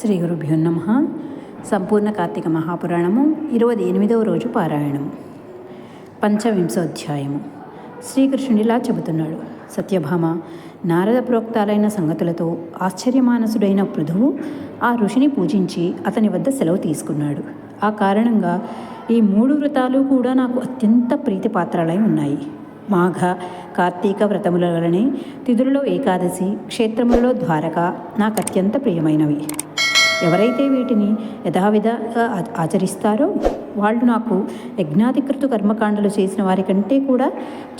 శ్రీ గురుభ్యో నమ. సంపూర్ణ కార్తీక మహాపురాణము ఇరవై ఎనిమిదవ రోజు పారాయణం పంచవింశోధ్యాయము. శ్రీకృష్ణుడిలా చెబుతున్నాడు సత్యభామ నారద ప్రోక్తాలైన సంగతులతో ఆశ్చర్యమానసుడైన పృథువు ఆ ఋషిని పూజించి అతని వద్ద సెలవు తీసుకున్నాడు. ఆ కారణంగా ఈ మూడు వ్రతాలు కూడా నాకు అత్యంత ప్రీతిపాత్రాలై ఉన్నాయి. మాఘ కార్తీక వ్రతముల వలనే తిథులలో ఏకాదశి క్షేత్రములలో ద్వారక నాకు అత్యంత ప్రియమైనవి. ఎవరైతే వీటిని యథావిధ ఆచరిస్తారో వాళ్ళు నాకు యజ్ఞాధికృత కర్మకాండలు చేసిన వారి కంటే కూడా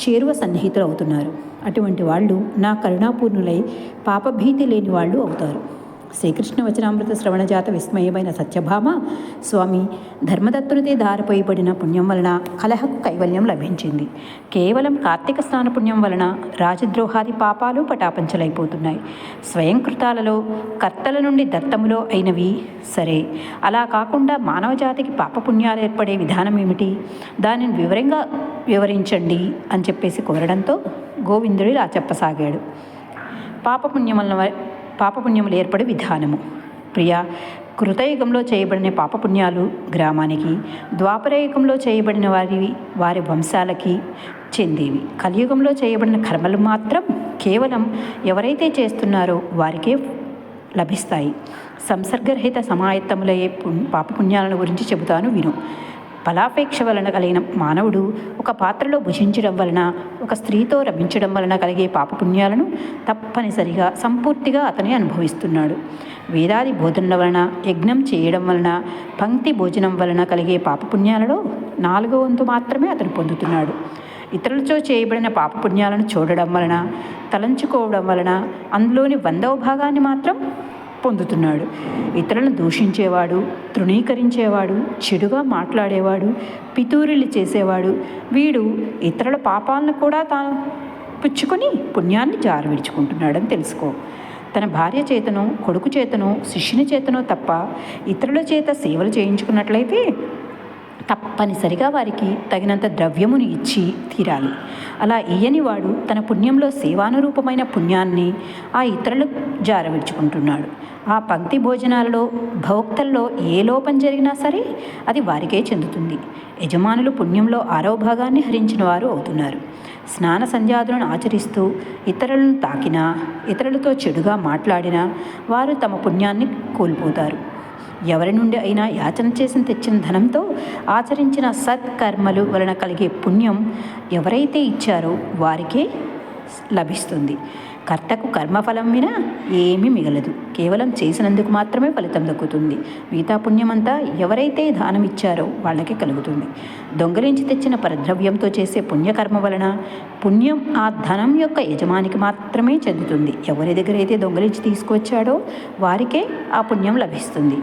చేరువ సన్నిహితులు అవుతున్నారు. అటువంటి వాళ్ళు నా కరుణాపూర్ణులై పాపభీతి లేని వాళ్ళు అవుతారు. శ్రీకృష్ణ వచనామృత శ్రవణజాత విస్మయమైన సత్యభామ. స్వామి ధర్మదత్తునిదే దారిపోయబడిన పుణ్యం వలన కలహకు కైవల్యం లభించింది. కేవలం కార్తీక స్నాన పుణ్యం వలన రాజద్రోహాది పాపాలు పటాపంచలైపోతున్నాయి. స్వయం కృతాలలో కర్తల నుండి దత్తములో అయినవి సరే. అలా కాకుండా మానవ జాతికి పాపపుణ్యాలు ఏర్పడే విధానం ఏమిటి? దానిని వివరంగా వివరించండి అని చెప్పేసి కోరడంతో గోవిందుడు ఇలా చెప్పసాగాడు పాపపుణ్యముల వలన పాపపుణ్యములు ఏర్పడే విధానము. ప్రియ కృతయుగంలో చేయబడిన పాపపుణ్యాలు గ్రామానికి ద్వాపరయుగంలో చేయబడిన వారి వారి వంశాలకి చెందేవి. కలియుగంలో చేయబడిన కర్మలు మాత్రం కేవలం ఎవరైతే చేస్తున్నారో వారికే లభిస్తాయి. సంసర్గరహిత సమాయత్తములయ్యే పాపపుణ్యాలను గురించి చెబుతాను విను. ఫలాపేక్ష వలన కలిగిన మానవుడు ఒక పాత్రలో భుజించడం వలన ఒక స్త్రీతో రమించడం వలన కలిగే పాపపుణ్యాలను తప్పనిసరిగా సంపూర్తిగా అతని అనుభవిస్తున్నాడు. వేదాది బోధనల వలన యజ్ఞం చేయడం వలన పంక్తి భోజనం వలన కలిగే పాపపుణ్యాలలో నాలుగో వంతు మాత్రమే అతను పొందుతున్నాడు. ఇతరులతో చేయబడిన పాపపుణ్యాలను చూడడం వలన తలంచుకోవడం వలన అందులోని వందవ భాగాన్ని మాత్రం పొందుతున్నాడు. ఇతరులను దూషించేవాడు తృణీకరించేవాడు చెడుగా మాట్లాడేవాడు పితూరిలు చేసేవాడు. వీడు ఇతరుల పాపాలను కూడా తాను పుచ్చుకొని పుణ్యాన్ని జారు విడుచుకుంటున్నాడని తెలుసుకో. తన భార్య చేతనో కొడుకు చేతనో శిష్యుని చేతనో తప్ప ఇతరుల చేత సేవలు చేయించుకున్నట్లయితే తప్పనిసరిగా వారికి తగినంత ద్రవ్యమును ఇచ్చి తీరాలి. అలా ఇయ్యని వాడు తన పుణ్యంలో సేవానురూపమైన పుణ్యాన్ని ఆ ఇతరులకు జారవిడ్చుకుంటున్నాడు. ఆ పంక్తి భోజనాలలో భోక్తల్లో ఏ లోపం జరిగినా సరే అది వారికే చెందుతుంది. యజమానులు పుణ్యంలో ఆరో భాగాన్ని హరించిన వారు అవుతున్నారు. స్నాన సంధ్యాదులను ఆచరిస్తూ ఇతరులను తాకినా ఇతరులతో చెడుగా మాట్లాడినా వారు తమ పుణ్యాన్ని కోల్పోతారు. ఎవరి నుండి అయినా యాచన చేసి తెచ్చిన ధనంతో ఆచరించిన సత్కర్మలు వలన కలిగే పుణ్యం ఎవరైతే ఇచ్చారో వారికే లభిస్తుంది. కర్తకు కర్మఫలం వినా ఏమీ మిగలదు. కేవలం చేసినందుకు మాత్రమే ఫలితం దక్కుతుంది. మిగతా పుణ్యమంతా ఎవరైతే దానం ఇచ్చారో వాళ్ళకే కలుగుతుంది. దొంగలించి తెచ్చిన పరద్రవ్యంతో చేసే పుణ్యకర్మ వలన పుణ్యం ఆ ధనం యొక్క యజమానికి మాత్రమే చెందుతుంది. ఎవరి దగ్గర అయితే దొంగలించి తీసుకొచ్చాడో వారికే ఆ పుణ్యం లభిస్తుంది.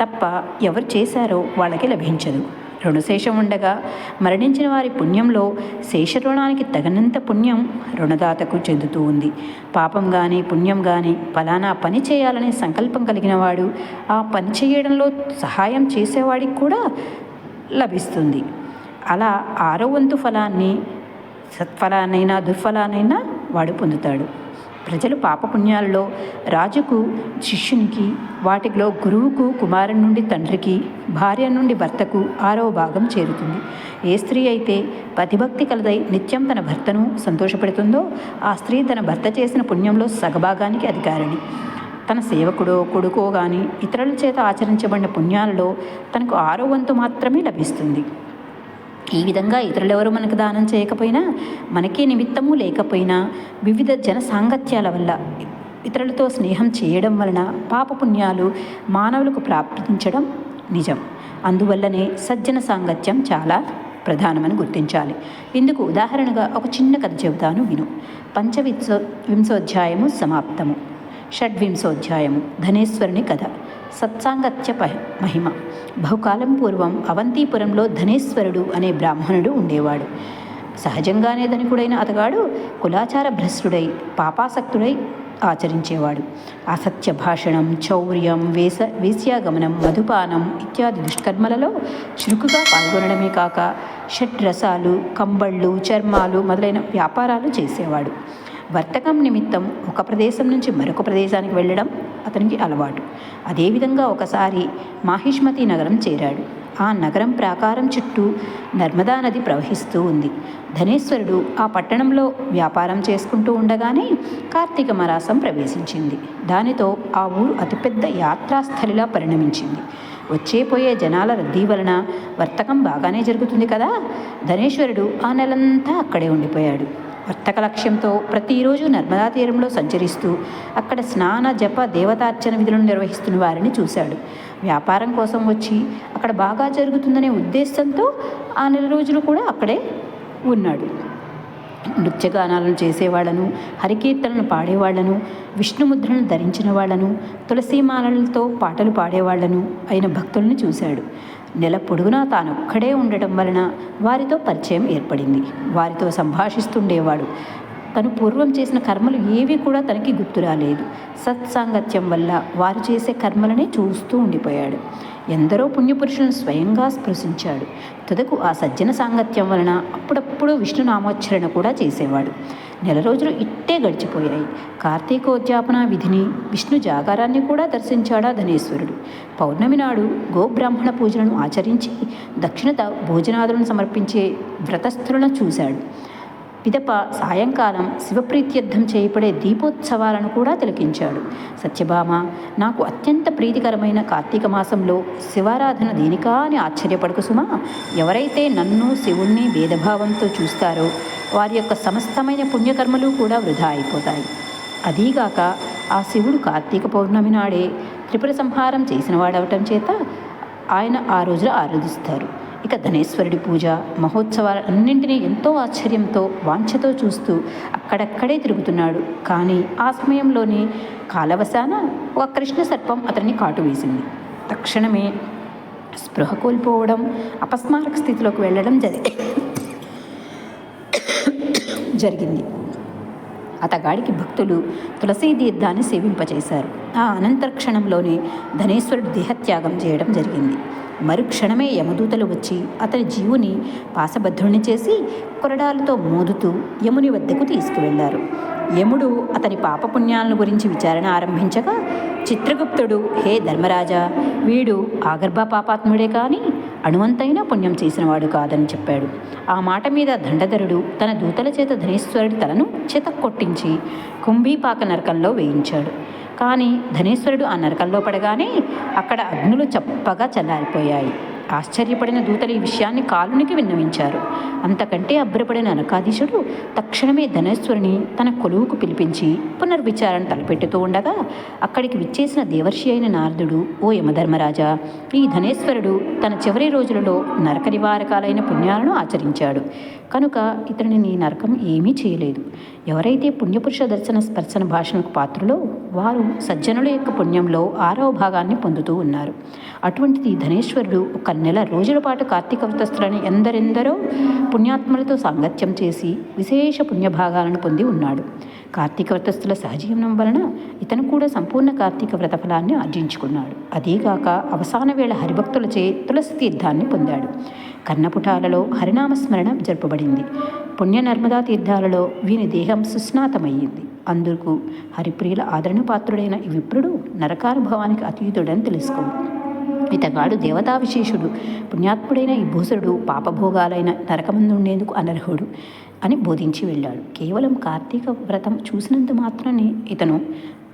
తప్ప ఎవరు చేశారో వాళ్ళకి లభించదు. రుణశేషం ఉండగా మరణించిన వారి పుణ్యంలో శేషరుణానికి తగినంత పుణ్యం రుణదాతకు చెందుతూ ఉంది. పాపం కానీ పుణ్యం కానీ ఫలానా పని చేయాలనే సంకల్పం కలిగిన వాడు ఆ పని చేయడంలో సహాయం చేసేవాడికి కూడా లభిస్తుంది. అలా ఆరో వంతు ఫలాన్ని సత్ఫలానైనా దుర్ఫలానైనా వాడు పొందుతాడు. ప్రజలు పాపపుణ్యాలలో రాజుకు శిష్యునికి వాటిలో గురువుకు కుమారుని నుండి తండ్రికి భార్య నుండి భర్తకు ఆరవ భాగం చేరుతుంది. ఏ స్త్రీ అయితే పతిభక్తి కలదై నిత్యం తన భర్తను సంతోషపెడుతుందో ఆ స్త్రీ తన భర్త చేసిన పుణ్యంలో సగభాగానికి అధికారిణి. తన సేవకుడో కొడుకో కానీ ఇతరుల చేత ఆచరించబడిన పుణ్యాలలో తనకు ఆరో వంతు మాత్రమే లభిస్తుంది. ఈ విధంగా ఇతరులెవరు మనకు దానం చేయకపోయినా మనకే నిమిత్తము లేకపోయినా వివిధ జన సాంగత్యాల వల్ల ఇతరులతో స్నేహం చేయడం వలన పాపపుణ్యాలు మానవులకు ప్రాప్తించడం నిజం. అందువల్లనే సజ్జన సాంగత్యం చాలా ప్రధానమని గుర్తించాలి. ఇందుకు ఉదాహరణగా ఒక చిన్న కథ చెబుతాను విను. పంచవింశో వింశోధ్యాయము సమాప్తము. షడ్వింశోధ్యాయము ధనేశ్వరుని కథ. సత్సాంగత్య మహిమ. బహుకాలం పూర్వం అవంతిపురంలో ధనేశ్వరుడు అనే బ్రాహ్మణుడు ఉండేవాడు. సహజంగానే ధనికుడైన అతగాడు కులాచార భ్రష్టుడై పాపాసక్తుడై ఆచరించేవాడు. అసత్య భాషణం చౌర్యం వేస వేశ్యాగమనం మధుపానం ఇత్యాది దుష్కర్మలలో చురుకుగా పాల్గొనడమే కాక షడ్రసాలు కంబళ్ళు చర్మాలు మొదలైన వ్యాపారాలు చేసేవాడు. వర్తకం నిమిత్తం ఒక ప్రదేశం నుంచి మరొక ప్రదేశానికి వెళ్ళడం అతనికి అలవాటు. అదేవిధంగా ఒకసారి మాహిష్మతి నగరం చేరాడు. ఆ నగరం ప్రాకారం చుట్టూ నర్మదా నది ప్రవహిస్తూ ఉంది. ధనేశ్వరుడు ఆ పట్టణంలో వ్యాపారం చేసుకుంటూ ఉండగానే కార్తీక మరాసం ప్రవేశించింది. దానితో ఆ ఊరు అతిపెద్ద యాత్రాస్థలిలా పరిణమించింది. వచ్చే పోయే జనాల రద్దీ వలన వర్తకం బాగానే జరుగుతుంది కదా? ధనేశ్వరుడు ఆ నెలంతా అక్కడే ఉండిపోయాడు. వర్తక లక్ష్యంతో ప్రతిరోజు నర్మదా తీరంలో సంచరిస్తూ అక్కడ స్నాన జప దేవతార్చన విధులను నిర్వహిస్తున్న వారిని చూశాడు. వ్యాపారం కోసం వచ్చి అక్కడ బాగా జరుగుతుందనే ఉద్దేశంతో ఆ నెల రోజులు కూడా అక్కడే ఉన్నాడు. నృత్యగానాలను చేసేవాళ్ళను హరికీర్తనలు పాడేవాళ్ళను విష్ణుముద్రను ధరించిన వాళ్ళను తులసీమాలలతో పాటలు పాడేవాళ్ళను అయిన భక్తులను చూశాడు. నెల పొడుగునా తానొక్కడే ఉండటం వలన వారితో పరిచయం ఏర్పడింది. వారితో సంభాషిస్తుండేవాడు. తను పూర్వం చేసిన కర్మలు ఏవి కూడా తనకి గుర్తు రాలేదు. సత్సాంగత్యం వల్ల వారు చేసే కర్మలనే చూస్తూ ఉండిపోయాడు. ఎందరో పుణ్యపురుషులను స్వయంగా స్పృశించాడు. తుదకు ఆ సజ్జన సాంగత్యం వలన అప్పుడప్పుడు విష్ణునామోచ్చరణ కూడా చేసేవాడు. నెల రోజులు ఇట్టే గడిచిపోయాయి. కార్తీకోద్యాపన విధిని విష్ణు జాగారాన్ని కూడా దర్శించాడా ధనేశ్వరుడు. పౌర్ణమి నాడు గోబ్రాహ్మణ పూజలను ఆచరించి దక్షిణత భోజనాదులను సమర్పించే వ్రతస్థులను చూశాడు. పిదప సాయంకాలం శివప్రీత్యర్థం చేయబడే దీపోత్సవాలను కూడా తిలకించాడు. సత్యభామ నాకు అత్యంత ప్రీతికరమైన కార్తీక మాసంలో శివారాధన దేనికా అని ఆశ్చర్యపడకు సుమా ఎవరైతే నన్ను శివుణ్ణి భేదభావంతో చూస్తారో వారి యొక్క సమస్తమైన పుణ్యకర్మలు కూడా వృధా అయిపోతాయి. అదీగాక ఆ శివుడు కార్తీక పౌర్ణమి నాడే త్రిపుర సంహారం చేసిన వాడవటం చేత ఆయన ఆ రోజున ఆరాధిస్తారు. ఇక ధనేశ్వరుడి పూజ మహోత్సవాలన్నింటినీ ఎంతో ఆశ్చర్యంతో వాంఛతో చూస్తూ అక్కడక్కడే తిరుగుతున్నాడు. కానీ ఆ సమయంలోనే కాలవశాన ఒక కృష్ణ సర్పం అతన్ని కాటు వేసింది. తక్షణమే స్పృహ కోల్పోవడం అపస్మారక స్థితిలోకి వెళ్ళడం జరిగింది జరిగింది. అతగాడికి భక్తులు తులసీ తీర్థాన్ని సేవింపచేశారు. ఆ అనంతర క్షణంలోనే ధనేశ్వరుడు దేహత్యాగం చేయడం జరిగింది. మరుక్షణమే యమదూతలు వచ్చి అతని జీవుని పాసబద్ధుణ్ణి చేసి కొరడాలతో మోదుతూ యముని వద్దకు తీసుకువెళ్ళారు. యముడు అతని పాపపుణ్యాలను గురించి విచారణ ఆరంభించగా చిత్రగుప్తుడు హే ధర్మరాజా వీడు ఆగర్భ పాపాత్ముడే కానీ అణువంతైనా పుణ్యం చేసినవాడు కాదని చెప్పాడు. ఆ మాట మీద దండధరుడు తన దూతల చేత ధనేశ్వరుడి తలను చేత కొట్టించి కుంభీపాక నరకంలో వేయించాడు. కానీ ధనేశ్వరుడు ఆ నరకంలో పడగానే అక్కడ అగ్నులు చప్పగా చల్లారిపోయాయి. ఆశ్చర్యపడిన దూతలు ఈ విషయాన్ని కాలునికి విన్నవించారు. అంతకంటే అభ్రపడిన అనకాధీశుడు తక్షణమే ధనేశ్వరుని తన కొలువుకు పిలిపించి పునర్విచారణ తలపెట్టుతూ ఉండగా అక్కడికి విచ్చేసిన దేవర్షి అయిన నారదుడు ఓ యమధర్మరాజా ఈ ధనేశ్వరుడు తన చివరి రోజులలో నరక నివారకాలైన పుణ్యాలను ఆచరించాడు. కనుక ఇతని నీ నరకం ఏమీ చేయలేదు. ఎవరైతే పుణ్యపురుష దర్శన స్పర్శన భాషణకు పాత్రలో వారు సజ్జనుల యొక్క పుణ్యంలో ఆరవ భాగాన్ని పొందుతూ ఉన్నారు. అటువంటిది ధనేశ్వరుడు ఒక నెల రోజుల పాటు కార్తీక వ్రతస్థులని ఎందరెందరో పుణ్యాత్మలతో సాంగత్యం చేసి విశేష పుణ్యభాగాలను పొంది ఉన్నాడు. కార్తీక వ్రతస్థుల సహజీవనం వలన ఇతను కూడా సంపూర్ణ కార్తీక వ్రత ఫలాన్ని ఆర్జించుకున్నాడు. అదీగాక అవసాన వేళ హరిభక్తులచే తులసి తీర్థాన్ని పొందాడు. కన్నపుటాలలో హరినామస్మరణం జరుపబడింది. పుణ్య నర్మదా తీర్థాలలో వీని దేహం సుస్నాతమయ్యింది. అందుకు హరిప్రియుల ఆదరణ పాత్రుడైన ఈ విప్రుడు నరకానుభవానికి అతీతుడని తెలుసుకో ఇతగాడు దేవతా విశేషుడు పుణ్యాత్ముడైన ఈ భూసురుడు పాపభోగాలైన నరకముందుండేందుకు అనర్హుడు అని బోధించి వెళ్ళాడు. కేవలం కార్తీక వ్రతం చూసినంత మాత్రమే ఇతను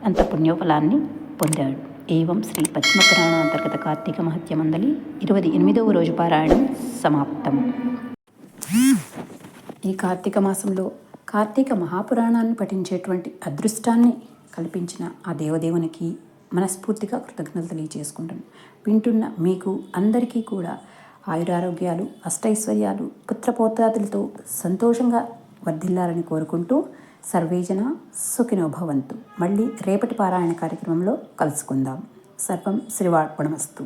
అంత పుణ్యఫలాన్ని పొందాడు. ఏవం శ్రీ పద్మపురాణ అంతర్గత కార్తీక మహత్యమందలి ఇరవై ఎనిమిదవ రోజు పారాయణం సమాప్తం ఈ కార్తీక మాసంలో కార్తీక మహాపురాణాన్ని పఠించేటువంటి అదృష్టాన్ని కల్పించిన ఆ దేవదేవునికి మనస్ఫూర్తిగా కృతజ్ఞతలు తెలియజేసుకుంటాను వింటున్న మీకు అందరికీ కూడా ఆయురారోగ్యాలు అష్టైశ్వర్యాలు పుత్రపోత్రాదులతో సంతోషంగా వర్ధిల్లాలని కోరుకుంటూ సర్వేజన సుఖినోభవంతు మళ్ళీ రేపటి పారాయణ కార్యక్రమంలో కలుసుకుందాం. సర్వం శ్రీవార్పణమస్తు